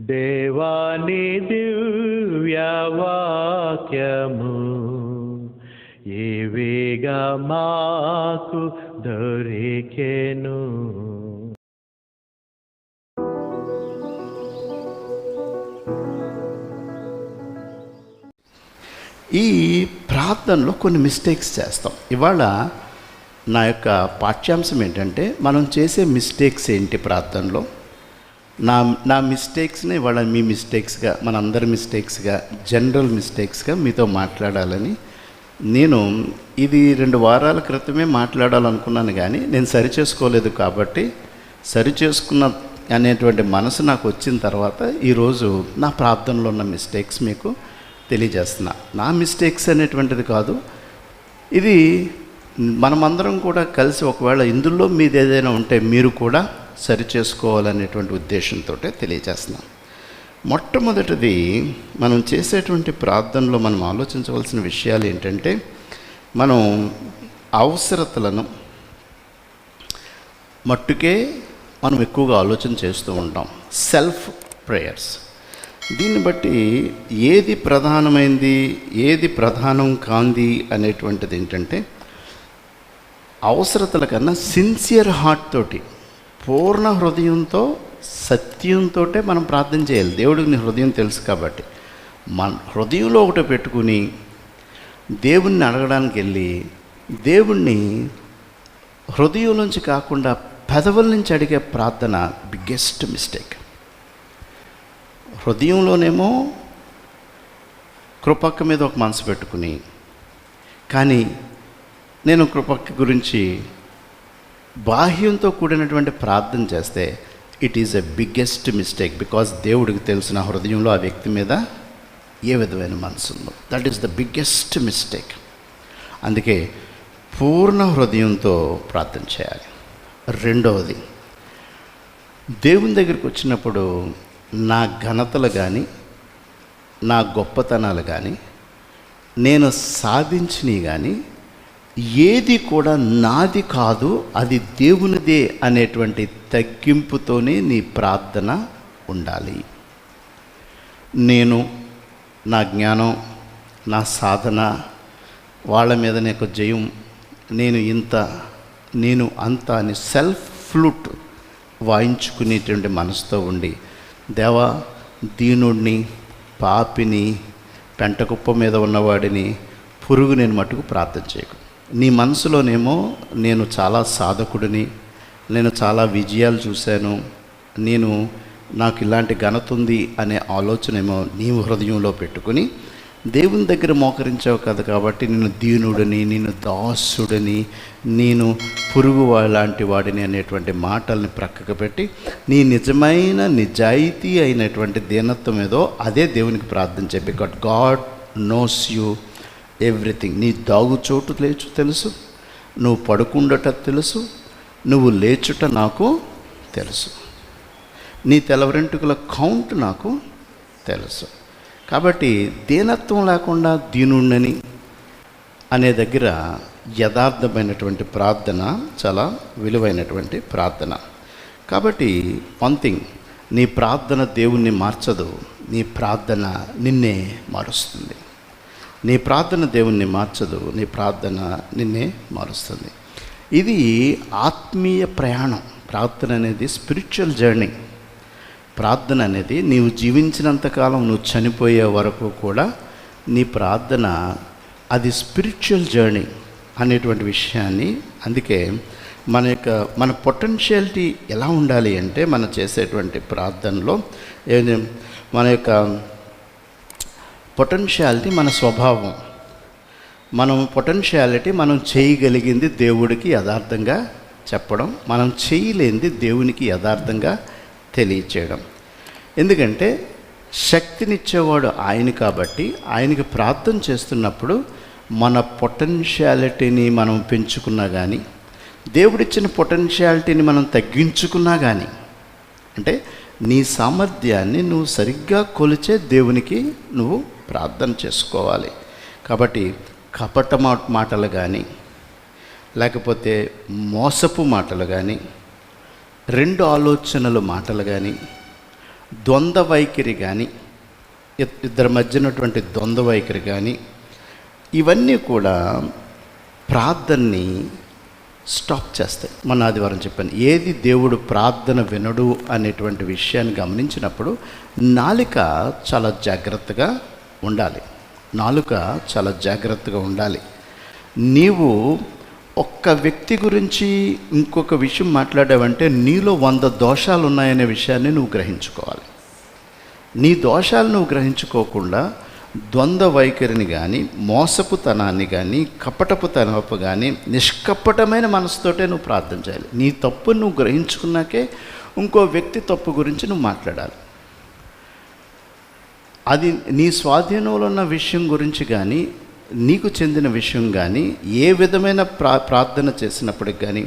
దేవాని దివ్యవాక్యము ఏవేగా మాకు దొరికెను. ఈ ప్రార్థనలో కొన్ని మిస్టేక్స్ చేస్తాం. ఇవాళ నా యొక్క పాఠ్యాంశం ఏంటంటే మనం చేసే మిస్టేక్స్ ఏంటి ప్రార్థనలో? నా నా మిస్టేక్స్ని వాళ్ళ మీ మిస్టేక్స్గా మనందరి మిస్టేక్స్గా జనరల్ మిస్టేక్స్గా మీతో మాట్లాడాలని నేను ఇది రెండు వారాల క్రితమే మాట్లాడాలనుకున్నాను కానీ నేను సరి చేసుకోలేదు కాబట్టి సరి చేసుకున్న అనేటువంటి మనసు నాకు వచ్చిన తర్వాత ఈరోజు నా ప్రార్థనలో ఉన్న మిస్టేక్స్ మీకు తెలియజేస్తున్నా. నా మిస్టేక్స్ అనేటువంటిది కాదు ఇది మనమందరం కూడా కలిసి ఒకవేళ ఇందులో మీది ఏదైనా ఉంటే మీరు కూడా సరి చేసుకోవాలనేటువంటి ఉద్దేశంతో తెలియజేస్తున్నాం. మొట్టమొదటిది మనం చేసేటువంటి ప్రార్థనలో మనం ఆలోచించవలసిన విషయాలు ఏంటంటే మనం అవసరతలను మట్టుకే మనం ఎక్కువగా ఆలోచన చేస్తూ ఉంటాం. Self prayers. దీన్ని బట్టి ఏది ప్రధానమైంది ఏది ప్రధానం కాంది అనేటువంటిది ఏంటంటే అవసరతల కన్నా సిన్సియర్ హార్ట్ తోటి పూర్ణ హృదయంతో సత్యంతో మనం ప్రార్థన చేయాలి. దేవుడికి నీ హృదయం తెలుసు కాబట్టి. మన హృదయంలో ఒకటి పెట్టుకుని దేవుణ్ణి అడగడానికి వెళ్ళి దేవుణ్ణి హృదయం నుంచి కాకుండా పెదవుల నుంచి అడిగే ప్రార్థన బిగ్గెస్ట్ మిస్టేక్ హృదయంలోనేమో కృపక్క మీద ఒక మనసు పెట్టుకుని కానీ నేను కృపక్క గురించి బాహ్యంతో కూడినటువంటి ప్రార్థన చేస్తే it is a biggest mistake because దేవుడికి తెలిసిన హృదయంలో ఆ వ్యక్తి మీద ఏ విధమైన మనసు ఉందో. That is the biggest mistake అందుకే పూర్ణ హృదయంతో ప్రార్థన చేయాలి. రెండవది దేవుని దగ్గరికి వచ్చినప్పుడు నా ఘనతలు కానీ నా గొప్పతనాలు కానీ నేను సాధించినవి కానీ ఏది కూడా నాది కాదు అది దేవునిదే అనేటువంటి తగ్గింపుతోనే నీ ప్రార్థన ఉండాలి. నేను నా జ్ఞానం నా సాధన వాళ్ళ మీద నాకు జయం నేను ఇంత నేను అంత అని సెల్ఫ్ ఫ్లూట్ వాయించుకునేటువంటి మనసుతో ఉండి దేవా దీనుడిని పాపిని పెంటకుప్ప మీద ఉన్నవాడిని పురుగు నేను మట్టుకు ప్రార్థన చేయకు. నీ మనసులోనేమో నేను చాలా సాధకుడిని నేను చాలా విజయాలు చూశాను నేను నాకు ఇలాంటి ఘనత ఉంది అనే ఆలోచనేమో నీ నీవు హృదయంలో పెట్టుకుని దేవుని దగ్గర మోకరించావు కదా కాబట్టి నేను దీనుడిని నేను దాసుడిని నేను పురుగు లాంటి వాడిని అనేటువంటి మాటల్ని ప్రక్కకు పెట్టి నీ నిజమైన నిజాయితీ అయినటువంటి దీనత్వం ఏదో అదే దేవునికి ప్రార్థన చెప్పి but God knows you everything. నీ దాగు చోటు లేచు తెలుసు నువ్వు పడుకుండట తెలుసు నువ్వు లేచుట నాకు తెలుసు. నీ తెలవరెంటుకల కౌంట్ నాకు తెలుసు. కాబట్టి దీనత్వం లేకుండా దీనుండని అనే దగ్గర యథార్థమైనటువంటి ప్రార్థన చాలా విలువైనటువంటి ప్రార్థన. కాబట్టి వన్ థింగ్ నీ ప్రార్థన దేవుణ్ణి మార్చదు నీ ప్రార్థన నిన్నే మారుస్తుంది. నీ ప్రార్థన దేవుణ్ణి మార్చదు నీ ప్రార్థన నిన్నే మారుస్తుంది. ఇది ఆత్మీయ ప్రయాణం. ప్రార్థన అనేది స్పిరిచువల్ జర్నీ ప్రార్థన అనేది నీవు జీవించినంతకాలం నువ్వు చనిపోయే వరకు కూడా నీ ప్రార్థన అది స్పిరిచువల్ జర్నీ అనేటువంటి విషయాన్ని అందుకే మన యొక్క మన పొటెన్షియాలిటీ ఎలా ఉండాలి అంటే మనం చేసేటువంటి ప్రార్థనలో ఏ- మన యొక్క పొటెన్షియాలిటీ మన స్వభావం. మనం పొటెన్షియాలిటీ మనం చేయగలిగింది దేవుడికి యథార్థంగా చెప్పడం మనం చేయలేనిది దేవునికి యథార్థంగా తెలియచేయడం. ఎందుకంటే శక్తినిచ్చేవాడు ఆయన కాబట్టి ఆయనకి ప్రార్థన చేస్తున్నప్పుడు మన పొటెన్షియాలిటీని మనం పెంచుకున్నా కానీ దేవుడిచ్చిన పొటెన్షియాలిటీని మనం తగ్గించుకున్నా కానీ అంటే నీ సామర్థ్యాన్ని నువ్వు సరిగ్గా కొలిచే దేవునికి నువ్వు ప్రార్థన చేసుకోవాలి. కాబట్టి కపట మాటలు కానీ లేకపోతే మోసపు మాటలు కానీ రెండు ఆలోచనలు మాటలు కానీ ద్వంద్వ వైఖరి కానీ ఇద్- ఇద్దరి మధ్యనటువంటి ద్వంద్వ వైఖరి కానీ ఇవన్నీ కూడా ప్రార్థనని స్టాప్ చేస్తాయి. మన ఆదివారం చెప్పాను ఏది దేవుడు ప్రార్థన వినడు అనేటువంటి విషయాన్ని గమనించినప్పుడు నాలిక చాలా జాగ్రత్తగా ఉండాలి. నాలుక చాలా జాగ్రత్తగా ఉండాలి. నీవు ఒక్క వ్యక్తి గురించి ఇంకొక విషయం మాట్లాడావంటే నీలో వంద దోషాలు ఉన్నాయనే విషయాన్ని నువ్వు గ్రహించుకోవాలి. నీ దోషాలు నువ్వు గ్రహించుకోకుండా ద్వంద్వ వైఖరిని కానీ మోసపుతనాన్ని కానీ కపటపు తనపు కానీ నిష్కపటమైన మనసుతోటే నువ్వు ప్రార్థన చేయాలి. నీ తప్పు నువ్వు గ్రహించుకున్నాకే ఇంకో వ్యక్తి తప్పు గురించి నువ్వు మాట్లాడాలి. అది నీ స్వాధీనంలో ఉన్న విషయం గురించి కానీ నీకు చెందిన విషయం కానీ ఏ విధమైన ప్రా ప్రార్థన చేసినప్పటికి కానీ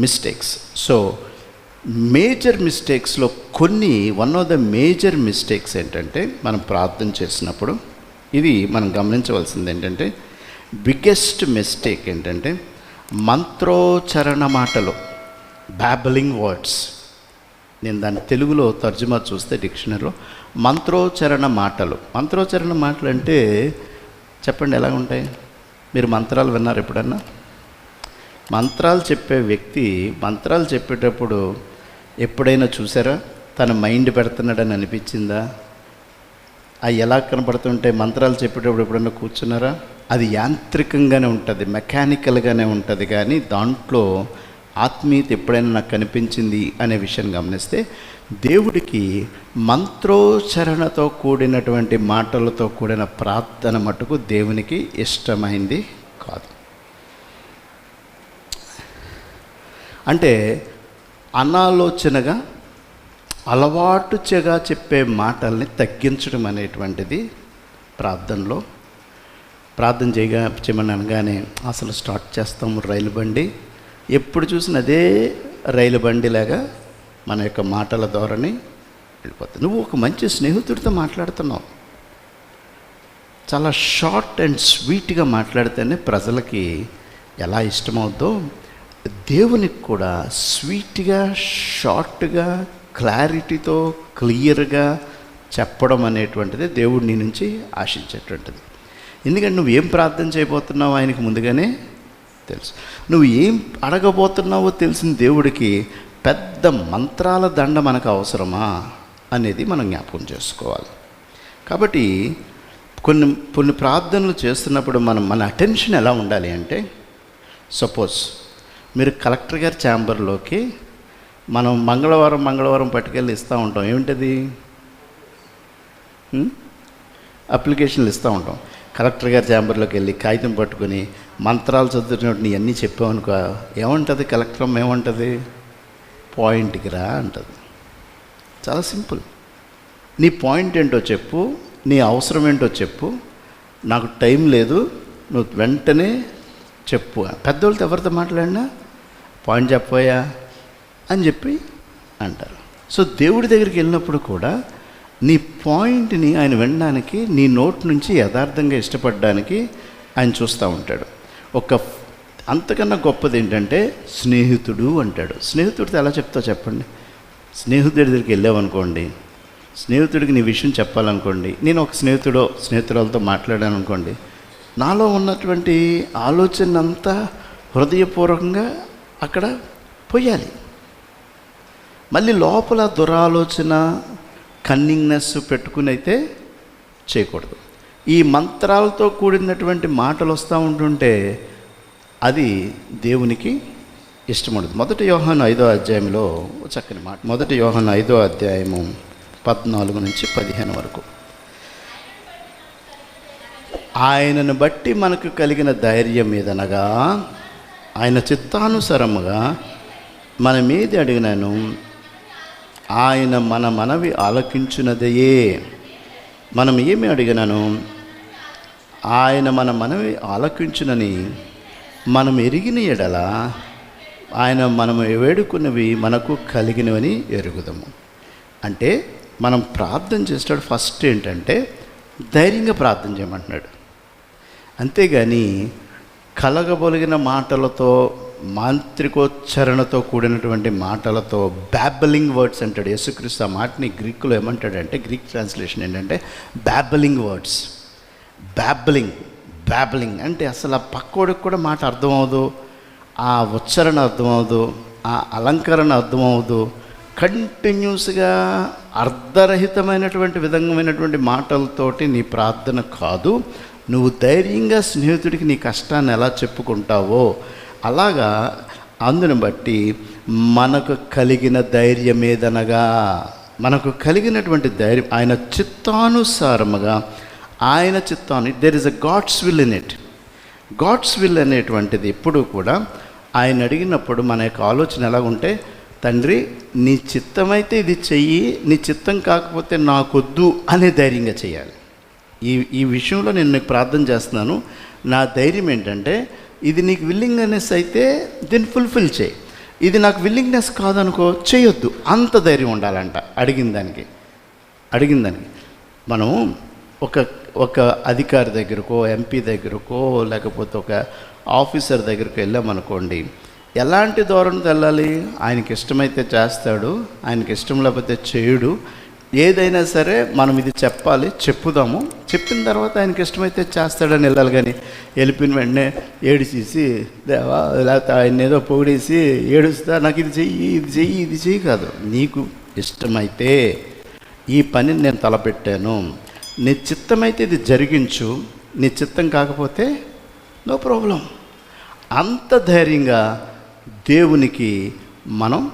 మిస్టేక్స్ సో మేజర్ మిస్టేక్స్లో కొన్ని one of the major mistakes ఏంటంటే మనం ప్రార్థన చేసినప్పుడు ఇది మనం గమనించవలసింది ఏంటంటే బిగ్గెస్ట్ మిస్టేక్ ఏంటంటే మంత్రోచ్చరణ మాటలు బ్యాబలింగ్ వర్డ్స్ నేను దాన్ని తెలుగులో తర్జుమా చూస్తే డిక్షనరీలో మంత్రోచరణ మాటలు. మంత్రోచ్చరణ మాటలు అంటే చెప్పండి ఎలా ఉంటాయి? మీరు మంత్రాలు విన్నారు ఎప్పుడన్నా? మంత్రాలు చెప్పే వ్యక్తి మంత్రాలు చెప్పేటప్పుడు ఎప్పుడైనా చూసారా? తన మైండ్ పెడుతున్నాడని అనిపించిందా? అవి ఎలా కనపడుతుంటే మంత్రాలు చెప్పేటప్పుడు ఎప్పుడన్నా కూర్చున్నారా? అది యాంత్రికంగానే ఉంటుంది మెకానికల్గానే ఉంటుంది. కానీ దాంట్లో ఆత్మీయత ఎప్పుడైనా నాకు కనిపించింది అనే విషయం గమనిస్తే దేవుడికి మంత్రోచ్చరణతో కూడినటువంటి మాటలతో కూడిన ప్రార్థన మటుకు దేవునికి ఇష్టమైంది కాదు. అంటే అనాలోచనగా అలవాటుగా చెప్పే మాటల్ని తగ్గించడం అనేటువంటిది ప్రార్థనలో. ప్రార్థన చేయగా చేయమని అనగానే అసలు స్టార్ట్ చేస్తాము రైలు బండి. ఎప్పుడు చూసిన అదే రైలు బండిలాగా మన యొక్క మాటల ధోరణి వెళ్ళిపోతుంది. నువ్వు ఒక మంచి స్నేహితుడితో మాట్లాడుతున్నావు. చాలా షార్ట్ అండ్ స్వీట్గా మాట్లాడితేనే ప్రజలకి ఎలా ఇష్టమవుద్దో దేవునికి కూడా స్వీట్గా షార్ట్గా క్లారిటీతో క్లియర్గా చెప్పడం అనేటువంటిది దేవుడు నీ నుంచి ఆశించేటువంటిది. ఎందుకంటే నువ్వు ఏం ప్రార్థన చేయబోతున్నావు ఆయనకు ముందుగానే తెలుసు. నువ్వు ఏం అడగబోతున్నావో తెలిసిన దేవుడికి పెద్ద మంత్రాల దండ మనకు అవసరమా అనేది మనం జ్ఞాపకం చేసుకోవాలి. కాబట్టి కొన్ని కొన్ని ప్రార్థనలు చేస్తున్నప్పుడు మనం మన అటెన్షన్ ఎలా ఉండాలి అంటే సపోజ్ మీరు కలెక్టర్ గారి ఛాంబర్లోకి మనం మంగళవారం మంగళవారం పట్టుకెళ్ళి ఇస్తూ ఉంటాం. ఏమిటది? అప్లికేషన్లు ఇస్తూ ఉంటాం. కలెక్టర్ గారి ఛాంబర్లోకి వెళ్ళి కాగితం పట్టుకొని మంత్రాలు చదువుతున్నట్టు నీ అన్నీ చెప్పామనుకో ఏముంటుంది కలెక్టరం అమ్మ ఏముంటుంది? పాయింట్కి రా అంటుంది. చాలా సింపుల్. నీ పాయింట్ ఏంటో చెప్పు నీ అవసరం ఏంటో చెప్పు. నాకు టైం లేదు నువ్వు వెంటనే చెప్పు. పెద్దోళ్ళతో ఎవరితో మాట్లాడినా పాయింట్ చెప్పోయా అని చెప్పి అంటారు. సో దేవుడి దగ్గరికి వెళ్ళినప్పుడు కూడా నీ పాయింట్ని ఆయన వినడానికి నీ నోట్ నుంచి యథార్థంగా ఇష్టపడడానికి ఆయన చూస్తూ ఉంటాడు. ఒక అంతకన్నా గొప్పది ఏంటంటే స్నేహితుడు అంటాడు. స్నేహితుడితో ఎలా చెప్తావు చెప్పండి? స్నేహితుడి దగ్గరికి వెళ్ళావనుకోండి స్నేహితుడికి నీ విషయం చెప్పాలనుకోండి నేను ఒక స్నేహితుడో స్నేహితురాలతో మాట్లాడాను అనుకోండి నాలో ఉన్నటువంటి ఆలోచన అంతా హృదయపూర్వకంగా అక్కడ పోయాలి. మళ్ళీ లోపల దురాలోచన కన్నింగ్నెస్ పెట్టుకుని అయితే చేయకూడదు. ఈ మంత్రాలతో కూడినటువంటి మాటలు వస్తూ ఉంటుంటే అది దేవునికి ఇష్టముండదు. మొదటి యోహాను ఐదో అధ్యాయంలో చక్కని మాట. మొదటి యోహాను ఐదో అధ్యాయము పద్నాలుగు నుంచి పదిహేను వరకు. ఆయనను బట్టి మనకు కలిగిన ధైర్యం ఏదనగా ఆయన చిత్తానుసరముగా మన మీద అడిగినాను ఆయన మన మనవి ఆలకించున్నదయే మనం ఏమి అడిగినాను? ఆయన మన మనవి ఆలకించునని మనం ఎరిగిన ఎడల ఆయన మనము వేడుకున్నవి మనకు కలిగినవని ఎరుగుదాము. అంటే మనం ప్రార్థన చేసేటప్పుడు ఫస్ట్ ఏంటంటే ధైర్యంగా ప్రార్థన చేయమంటున్నాడు. అంతేగాని కలగబొలిగిన మాటలతో మాంత్రికోచ్చరణతో కూడినటువంటి మాటలతో బ్యాబలింగ్ వర్డ్స్ అంటాడు. యేసుక్రీస్తు ఆ మాటని గ్రీకులో ఏమంటాడంటే గ్రీక్ ట్రాన్స్లేషన్ ఏంటంటే బ్యాబలింగ్ వర్డ్స్ బ్యాబలింగ్ బ్యాబలింగ్ అంటే అసలు ఆ పక్కోడికి కూడా మాట అర్థమవదు ఆ ఉచ్చారణ అర్థమవదు ఆ అలంకరణ అర్థమవదు. కంటిన్యూస్గా అర్ధరహితమైనటువంటి విధమైనటువంటి మాటలతోటి నీ ప్రార్థన కాదు. నువ్వు ధైర్యంగా స్నేహితుడికి నీ కష్టాన్ని ఎలా చెప్పుకుంటావో అలాగా అందుని బట్టి మనకు కలిగిన ధైర్యం ఏదనగా మనకు కలిగినటువంటి ధైర్యం ఆయన చిత్తానుసారముగా ఆయన చిత్తాన్ని there is a God's will in it God's will అనేటువంటిది ఎప్పుడూ కూడా ఆయన అడిగినప్పుడు మన యొక్క ఆలోచన ఎలా ఉంటే తండ్రి నీ చిత్తమైతే ఇది చెయ్యి నీ చిత్తం కాకపోతే నాకొద్దు అనే ధైర్యంగా చేయాలి. ఈ ఈ విషయంలో నేను నీకు ప్రార్థన చేస్తున్నాను. నా ధైర్యం ఏంటంటే ఇది నీకు విల్లింగ్నెస్ అయితే దీన్ని ఫుల్ఫిల్ చేయి. ఇది నాకు విల్లింగ్నెస్ కాదనుకో చేయొద్దు. అంత ధైర్యం ఉండాలంట. అడిగిన దానికి. అడిగిన దానికి. మనం ఒక ఒక అధికారి దగ్గరకో ఎంపీ దగ్గరకో లేకపోతే ఒక ఆఫీసర్ దగ్గరకు వెళ్ళామనుకోండి ఎలాంటి ధోరణితో వెళ్ళాలి? ఆయనకి ఇష్టమైతే చేస్తాడు ఆయనకి ఇష్టం లేకపోతే చేయుడు. ఏదైనా సరే మనం ఇది చెప్పాలి చెప్పుదాము. చెప్పిన తర్వాత ఆయనకి ఇష్టమైతే చేస్తాడని వెళ్ళాలి కానీ వెళ్ళిపోయిన వెంటనే ఏడిచేసి దేవా లేకపోతే ఆయన ఏదో పొగిడేసి ఏడుస్తా నాకు ఇది చెయ్యి ఇది చెయ్యి ఇది చెయ్యి కాదు. నీకు ఇష్టమైతే ఈ పనిని నేను తలపెట్టాను. నీ చిత్తమైతే ఇది జరిగించు. నీ చిత్తం కాకపోతే నో ప్రాబ్లం. అంత ధైర్యంగా దేవునికి మనం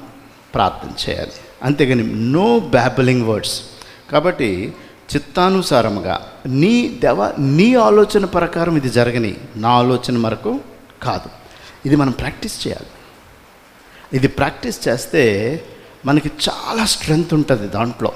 ప్రార్థన చేయాలి. అంతేగాని నో బ్యాబలింగ్ వర్డ్స్ కాబట్టి చిత్తానుసారముగా నీ దేవ నీ ఆలోచన ప్రకారం ఇది జరగని నా ఆలోచన వరకు కాదు. ఇది మనం ప్రాక్టీస్ చేయాలి. ఇది ప్రాక్టీస్ చేస్తే మనకి చాలా స్ట్రెంగ్త్ ఉంటుంది దాంట్లో.